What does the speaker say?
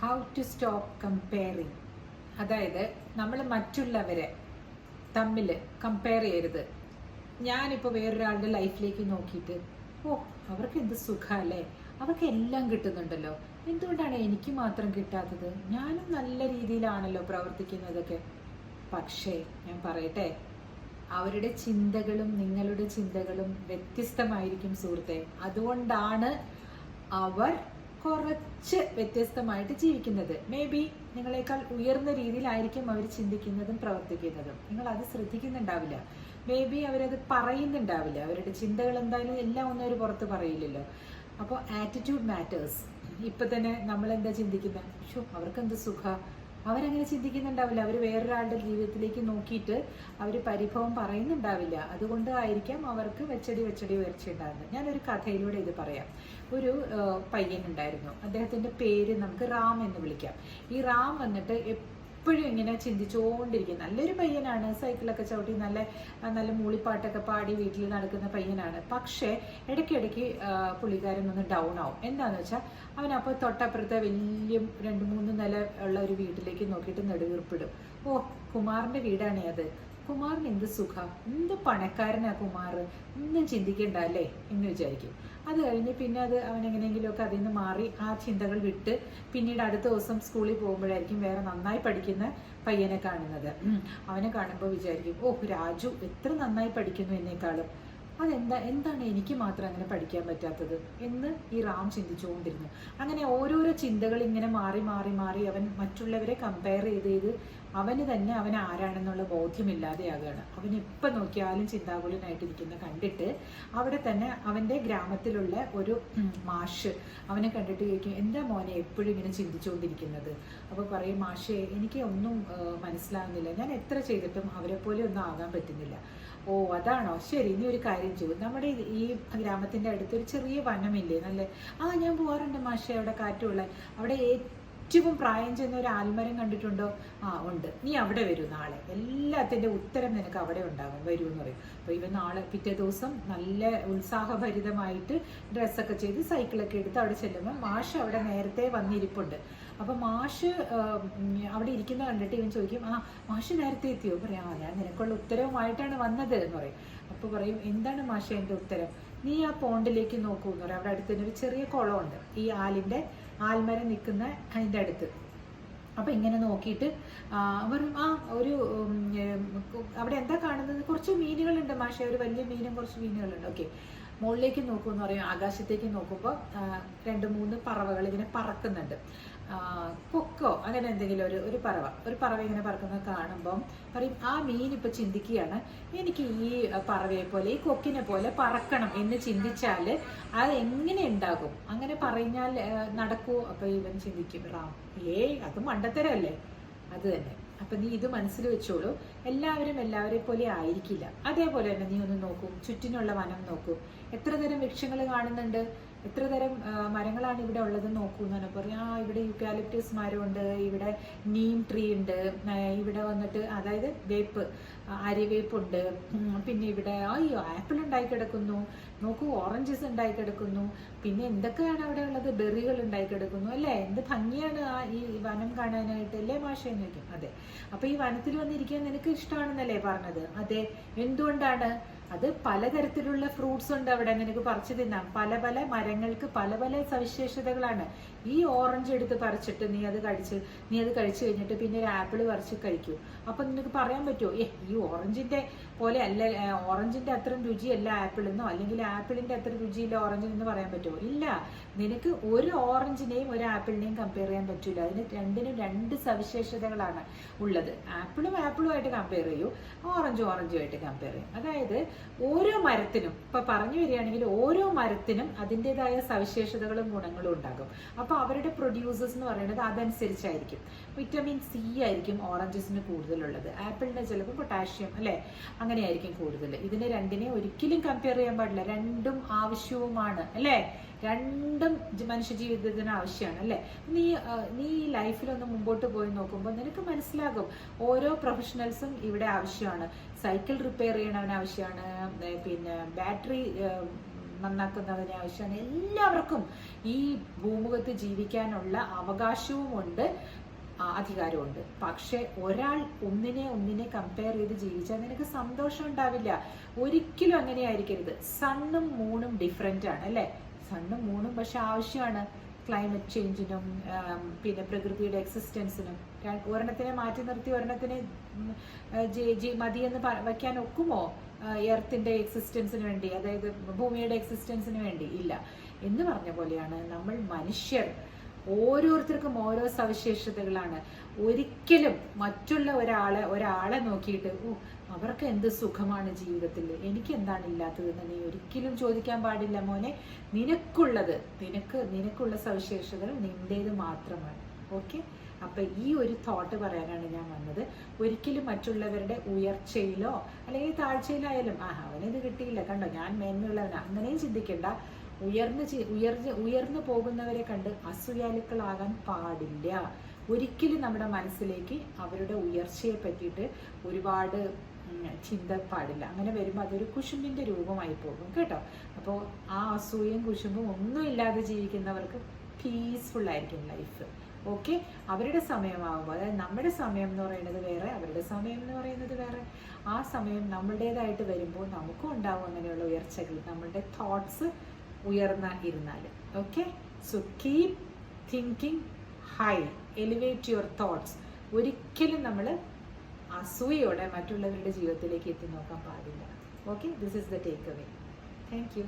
How to stop comparing അതായത് നമ്മൾ മറ്റുള്ളവരെ തമ്മിൽ കമ്പയർ ചെയ്യരുത്. ഞാനിപ്പോൾ വേറൊരാളുടെ ലൈഫിലേക്ക് നോക്കിയിട്ട് ഓ അവർക്ക് എന്ത് സുഖമല്ലേ അവർക്ക് എല്ലാം കിട്ടുന്നുണ്ടല്ലോ. എന്തുകൊണ്ടാണ് എനിക്ക് മാത്രം കിട്ടാത്തത്? ഞാനും നല്ല രീതിയിലാണല്ലോ പ്രവർത്തിക്കുന്നതൊക്കെ. പക്ഷേ ഞാൻ പറയട്ടെ അവരുടെ ചിന്തകളും നിങ്ങളുടെ ചിന്തകളും വ്യത്യസ്തമായിരിക്കും സുഹൃത്തെ. അതുകൊണ്ടാണ് അവർ കുറച്ച് വ്യത്യസ്തമായിട്ട് ജീവിക്കുന്നത്. മേ ബി നിങ്ങളെക്കാൾ ഉയർന്ന രീതിയിലായിരിക്കും അവർ ചിന്തിക്കുന്നതും പ്രവർത്തിക്കുന്നതും. നിങ്ങൾ അത് ശ്രദ്ധിക്കുന്നുണ്ടാവില്ല. മേ ബി അവരത് പറയുന്നുണ്ടാവില്ല. അവരുടെ ചിന്തകൾ എന്തായാലും എല്ലാം ഒന്നും അവർ പുറത്ത് പറയില്ലല്ലോ. അപ്പോൾ ആറ്റിറ്റ്യൂഡ് മാറ്റേഴ്സ് ഇപ്പം തന്നെ നമ്മൾ എന്താ ചിന്തിക്കുന്നത് ഷോ അവർക്ക് എന്ത് സുഖ? അവരങ്ങനെ ചിന്തിക്കുന്നുണ്ടാവില്ല. അവർ വേറൊരാളുടെ ജീവിതത്തിലേക്ക് നോക്കിയിട്ട് അവർ പരിഭവം പറയുന്നുണ്ടാവില്ല. അതുകൊണ്ട് ആയിരിക്കാം അവർക്ക് വെച്ചടി വെച്ചടി ഉയർച്ചയുണ്ടാകുന്നത് ഞാനൊരു കഥയിലൂടെ ഇത് പറയാം. ഒരു ഉണ്ടായിരുന്നു. അദ്ദേഹത്തിന്റെ പേര് നമുക്ക് റാം എന്ന് വിളിക്കാം. ഈ റാം വന്നിട്ട് എപ്പോഴും ഇങ്ങനെ ചിന്തിച്ചുകൊണ്ടിരിക്കും. നല്ലൊരു പയ്യനാണ്. സൈക്കിളൊക്കെ ചവിട്ടി നല്ല നല്ല മൂളിപ്പാട്ടൊക്കെ പാടി വീട്ടിൽ നടക്കുന്ന പയ്യനാണ്. പക്ഷേ ഇടയ്ക്കിടയ്ക്ക് പുള്ളിക്കാരൻ ഒന്ന് ഡൗൺ ആവും. എന്താന്ന് വെച്ചാൽ അവൻ അപ്പോൾ തൊട്ടപ്പുറത്തെ വലിയ രണ്ട് മൂന്ന് നില ഉള്ള ഒരു വീട്ടിലേക്ക് നോക്കിയിട്ട് നെടുവീർപ്പിടും. ഓ കുമാറിന്റെ വീടാണേ അത്. കുമാറിന് എന്ത് സുഖം? എന്ത് പണക്കാരനാ കുമാർ ഒന്നും ചിന്തിക്കണ്ട അല്ലേ എന്ന് വിചാരിക്കും. അത് കഴിഞ്ഞ് പിന്നെ അത് അവൻ എങ്ങനെയെങ്കിലുമൊക്കെ അതിൽ നിന്ന് മാറി ആ ചിന്തകൾ വിട്ട് പിന്നീട് അടുത്ത ദിവസം സ്കൂളിൽ പോകുമ്പോഴായിരിക്കും വേറെ നന്നായി പഠിക്കുന്ന പയ്യനെ കാണുന്നത്. അവനെ കാണുമ്പോൾ വിചാരിക്കും ഓ രാജു എത്ര നന്നായി പഠിക്കുന്നു എന്നേക്കാളും. അതെന്താ എന്താണ് എനിക്ക് മാത്രം അങ്ങനെ പഠിക്കാൻ പറ്റാത്തത്? എന്ന് ഈ റാം ചിന്തിച്ചുകൊണ്ടിരുന്നു. അങ്ങനെ ഓരോരോ ചിന്തകൾ ഇങ്ങനെ മാറി മാറി മാറി അവൻ മറ്റുള്ളവരെ കമ്പയർ ചെയ്ത് ചെയ്ത് അവന് തന്നെ അവൻ ആരാണെന്നുള്ള ബോധ്യമില്ലാതെയാകുകയാണ്. അവൻ എപ്പോൾ നോക്കിയാലും ചിന്താകുലനായിട്ടിരിക്കുന്ന കണ്ടിട്ട് അവിടെ തന്നെ അവന്റെ ഗ്രാമത്തിലുള്ള ഒരു മാഷ് അവനെ കണ്ടിട്ട് ചോദിക്കും എന്താ മോനെ എപ്പോഴും ഇങ്ങനെ ചിന്തിച്ചുകൊണ്ടിരിക്കുന്നത്? അപ്പോൾ പറയും മാഷേ എനിക്ക് ഒന്നും മനസ്സിലാകുന്നില്ല ഞാൻ എത്ര ചെയ്തിട്ടും അവരെ പോലെ ഒന്നും ആകാൻ പറ്റുന്നില്ല. ഓ അതാണോ? ശരി ഇനി ഒരു കാര്യം ചെയ്യും. നമ്മുടെ ഈ- ഗ്രാമത്തിന്റെ അടുത്തൊരു അടുത്ത് ചെറിയ വനമില്ലേ? നല്ല ആ ഞാൻ പോകാറുണ്ട് മാഷേ അവിടെ കാറ്റുള്ള. അവിടെ ഏറ്റവും പ്രായം ചെന്ന ഒരു ആൽമരം കണ്ടിട്ടുണ്ടോ? ആ ഉണ്ട്. നീ അവിടെ വരൂ നാളെ. എല്ലാത്തിന്റെ ഉത്തരം നിനക്ക് അവിടെ ഉണ്ടാകും വരൂ എന്ന് പറയും. അപ്പോൾ ഇവൻ നാളെ പിറ്റേ ദിവസം നല്ല ഉത്സാഹഭരിതമായിട്ട് ഡ്രസ്സൊക്കെ ചെയ്ത് സൈക്കിളൊക്കെ എടുത്ത് അവിടെ ചെല്ലുമ്പോൾ മാഷ് അവിടെ നേരത്തെ വന്നിരിപ്പുണ്ട്. അപ്പോൾ മാഷ് അവിടെ ഇരിക്കുന്ന കണ്ടിട്ട് ഇവൻ ചോദിക്കും ആ മാഷ് നേരത്തെ എത്തിയോ? പറയാം ആ ഞാൻ നിനക്കുള്ള ഉത്തരവുമായിട്ടാണ് വന്നത് എന്ന് പറയും. അപ്പോൾ പറയും എന്താണ് മാഷ എന്റെ ഉത്തരം? നീ ആ പോണ്ടിലേക്ക് നോക്കൂ എന്ന് അവിടെ അടുത്ത് തന്നെ ഒരു ചെറിയ കുളമുണ്ട്. ഈ ആലിന്റെ ആൽമരം നിൽക്കുന്ന അതിന്റെ അടുത്ത്. അപ്പം ഇങ്ങനെ നോക്കിയിട്ട് അവർ ആ ഒരു അവിടെ എന്താ കാണുന്നത്? കുറച്ച് മീനുകളുണ്ട് മാഷെ. ഒരു വലിയ മീനും കുറച്ച് മീനുകളുണ്ട്. ഓക്കെ മുകളിലേക്ക് നോക്കുമെന്ന് പറയും ആകാശത്തേക്ക് നോക്കുമ്പോൾ രണ്ട് മൂന്ന് പറവകൾ ഇങ്ങനെ പറക്കുന്നുണ്ട്. കൊക്കോ അങ്ങനെ എന്തെങ്കിലും ഒരു ഒരു പറവ. ഒരു പറവ ഇങ്ങനെ പറക്കുന്നത് കാണുമ്പം പറയും ആ മീൻ ഇപ്പൊ ചിന്തിക്കുകയാണ് എനിക്ക് ഈ പറവയെ പോലെ ഈ കൊക്കിനെ പോലെ പറക്കണം എന്ന് ചിന്തിച്ചാൽ അത് എങ്ങനെ ഉണ്ടാകും? അങ്ങനെ പറഞ്ഞാൽ നടക്കുമോ അപ്പൊ ഇവൻ ചിന്തിക്കും റാം ഏയ് അത് മണ്ടത്തരല്ലേ അത് തന്നെ. അപ്പൊ നീ ഇത് മനസ്സിൽ വെച്ചോളൂ. എല്ലാവരും എല്ലാവരെ പോലെ ആയിരിക്കില്ല. അതേപോലെ തന്നെ നീ ഒന്ന് നോക്കൂ. ചുറ്റിനുള്ള വനം നോക്കൂ. എത്ര തരം വൃക്ഷങ്ങൾ കാണുന്നുണ്ട്? എത്ര തരം മരങ്ങളാണ് ഇവിടെ ഉള്ളത് നോക്കൂ എന്നാണ് പറയാ ആ ഇവിടെ യൂക്കാലിപ്റ്റസ് മരമുണ്ട് ഇവിടെ നീം ട്രീ ഉണ്ട് ഇവിടെ വന്നിട്ട് അതായത് വേപ്പ് അരിവേപ്പുണ്ട് പിന്നെ ഇവിടെ അയ്യോ ആപ്പിൾ ഉണ്ടായി കിടക്കുന്നു നോക്കൂ ഓറഞ്ചസ് ഉണ്ടായി കിടക്കുന്നു പിന്നെ എന്തൊക്കെയാണ് അവിടെ ഉള്ളത്? ബെറികൾ ഉണ്ടായി കിടക്കുന്നു അല്ലേ? എന്ത് ഭംഗിയാണ് ആ ഈ വനം കാണാനായിട്ട് അല്ലേ മാഷ എന്ന് വയ്ക്കും അതെ. അപ്പൊ ഈ വനത്തിൽ വന്നിരിക്കാൻ നിനക്ക് ഇഷ്ടമാണെന്നല്ലേ പറഞ്ഞത്? അതെ. എന്തുകൊണ്ടാണ്? അത് പലതരത്തിലുള്ള ഫ്രൂട്ട്സ് ഉണ്ട് അവിടെ. നിനക്ക് പറിച്ചു തിന്നാം. പല പല മരങ്ങൾക്ക് പല പല സവിശേഷതകളാണ്. ഈ ഓറഞ്ച് എടുത്ത് പറിച്ചിട്ട് നീ അത് കഴിച്ച് നീ അത് കഴിച്ചു കഴിഞ്ഞിട്ട് പിന്നെ ഒരു ആപ്പിൾ പറിച്ച് കഴിക്കൂ. അപ്പൊ നിനക്ക് പറയാൻ പറ്റുമോ? ഏ ഈ ഓറഞ്ചിന്റെ പോലെ അല്ല ഓറഞ്ചിന്റെ അത്രയും രുചിയല്ല ആപ്പിളെന്നോ അല്ലെങ്കിൽ ആപ്പിളിന്റെ അത്ര രുചിയില്ല ഓറഞ്ചിനെന്ന് പറയാൻ പറ്റുമോ? ഇല്ല. നിനക്ക് ഒരു ഓറഞ്ചിനെയും ഒരു ആപ്പിളിനെയും കമ്പയർ ചെയ്യാൻ പറ്റില്ല അതിന് രണ്ടിനും രണ്ട് സവിശേഷതകളാണ് ഉള്ളത്. ആപ്പിളും ആപ്പിളുമായിട്ട് കമ്പയർ ചെയ്യൂ. ഓറഞ്ചും ഓറഞ്ചുമായിട്ട് കമ്പയർ ചെയ്യും. അതായത് ഓരോ മരത്തിനും ഇപ്പൊ പറഞ്ഞു വരികയാണെങ്കിൽ ഓരോ മരത്തിനും അതിന്റെതായ സവിശേഷതകളും ഗുണങ്ങളും ഉണ്ടാകും. അപ്പൊ അവരുടെ പ്രൊഡ്യൂസേഴ്സ് എന്ന് പറയുന്നത് അതനുസരിച്ചായിരിക്കും. വിറ്റമിൻ സി ആയിരിക്കും ഓറഞ്ചസിന് കൂടുതലുള്ളത്. ആപ്പിളിന് ചിലപ്പോൾ പൊട്ടാഷ്യം അല്ലെ? അങ്ങനെയായിരിക്കും കൂടുതൽ ഇതിനെ രണ്ടിനെ ഒരിക്കലും കമ്പയർ ചെയ്യാൻ പാടില്ല. രണ്ടും ആവശ്യവുമാണ് അല്ലേ? രണ്ടും മനുഷ്യ ജീവിതത്തിന് ആവശ്യമാണ് അല്ലേ? നീ നീ ലൈഫിലൊന്ന് മുമ്പോട്ട് പോയി നോക്കുമ്പോൾ നിനക്ക് മനസ്സിലാകും. ഓരോ പ്രൊഫഷണൽസും ഇവിടെ ആവശ്യമാണ്. സൈക്കിൾ റിപ്പയർ ചെയ്യണവന് ആവശ്യമാണ്. പിന്നെ ബാറ്ററി നന്നാക്കുന്നതിന് ആവശ്യമാണ്. എല്ലാവർക്കും ഈ ഭൂമുഖത്ത് ജീവിക്കാനുള്ള അവകാശവുമുണ്ട്. അധികാരമുണ്ട്. പക്ഷെ ഒരാൾ ഒന്നിനെ ഒന്നിനെ കമ്പയർ ചെയ്ത് ജീവിച്ചാൽ നിനക്ക് സന്തോഷം ഉണ്ടാവില്ല. ഒരിക്കലും അങ്ങനെ ആയിരിക്കരുത്. സണ്ണും മൂണും ഡിഫറെന്റ് ആണ് അല്ലേ? സണ്ണും മൂണും പക്ഷെ ആവശ്യമാണ്. ക്ലൈമറ്റ് ചേഞ്ചിനും പിന്നെ പ്രകൃതിയുടെ എക്സിസ്റ്റൻസിനും ഒരെണ്ണത്തിനെ മാറ്റി നിർത്തി ഒരെണ്ണത്തിനെ മതിയെന്ന് വയ്ക്കാൻ ഒക്കുമോ? എർത്തിന്റെ എക്സിസ്റ്റൻസിന് വേണ്ടി അതായത് ഭൂമിയുടെ എക്സിസ്റ്റൻസിന് വേണ്ടി? ഇല്ല. എന്ന് പറഞ്ഞ പോലെയാണ് നമ്മൾ മനുഷ്യർ. ഓരോരുത്തർക്കും ഓരോ സവിശേഷതകളാണ്. ഒരിക്കലും മറ്റുള്ള ഒരാളെ ഒരാളെ നോക്കിയിട്ട് ഓ അവർക്ക് എന്ത് സുഖമാണ് ജീവിതത്തിൽ? എനിക്ക് എന്താണ് ഇല്ലാത്തതെന്ന് നീ ഒരിക്കലും ചോദിക്കാൻ പാടില്ല മോനെ. നിനക്കുള്ളത് നിനക്ക് നിനക്കുള്ള സവിശേഷതകൾ നിന്റേത് മാത്രമാണ്. ഓക്കെ? അപ്പൊ ഈ ഒരു തോട്ട് പറയാനാണ് ഞാൻ വന്നത്. ഒരിക്കലും മറ്റുള്ളവരുടെ ഉയർച്ചയിലോ അല്ലെങ്കിൽ താഴ്ചയിലായാലും ആ അവനിത് കിട്ടിയില്ല. കണ്ടോ ഞാൻ മേന്മയുള്ളവനാ. അങ്ങനെയും ചിന്തിക്കണ്ട. ഉയർന്ന് ഉയർന്ന് ഉയർന്നു പോകുന്നവരെ കണ്ട് അസൂയാലുക്കളാകാൻ പാടില്ല. ഒരിക്കലും നമ്മുടെ മനസ്സിലേക്ക് അവരുടെ ഉയർച്ചയെ പറ്റിയിട്ട് ഒരുപാട് ചിന്ത പാടില്ല. അങ്ങനെ വരുമ്പോൾ അതൊരു കുശുമ്പിന്റെ രൂപമായി പോകും കേട്ടോ. അപ്പോൾ ആ അസൂയയും കുശുമ്പും ഒന്നും ഇല്ലാതെ ജീവിക്കുന്നവർക്ക് പീസ്ഫുൾ ആയിരിക്കും ലൈഫ് ഓക്കെ അവരുടെ സമയമാകുമ്പോൾ അതായത് നമ്മുടെ സമയം എന്ന് പറയുന്നത് വേറെ അവരുടെ സമയം എന്ന് പറയുന്നത് വേറെ. ആ സമയം നമ്മളുടേതായിട്ട് വരുമ്പോൾ നമുക്കും ഉണ്ടാവും അങ്ങനെയുള്ള ഉയർച്ചകൾ. നമ്മളുടെ തോട്ട്സ് ഉയർന്ന ഇരുന്നാൽ okay so keep thinking high elevate your thoughts ഒരിക്കലും നമ്മൾ അസൂയോടെ മറ്റുള്ളവരുടെ ജീവിതത്തിലേക്ക് എത്തി നോക്കാൻ പാടില്ല. Okay this is the takeaway thank you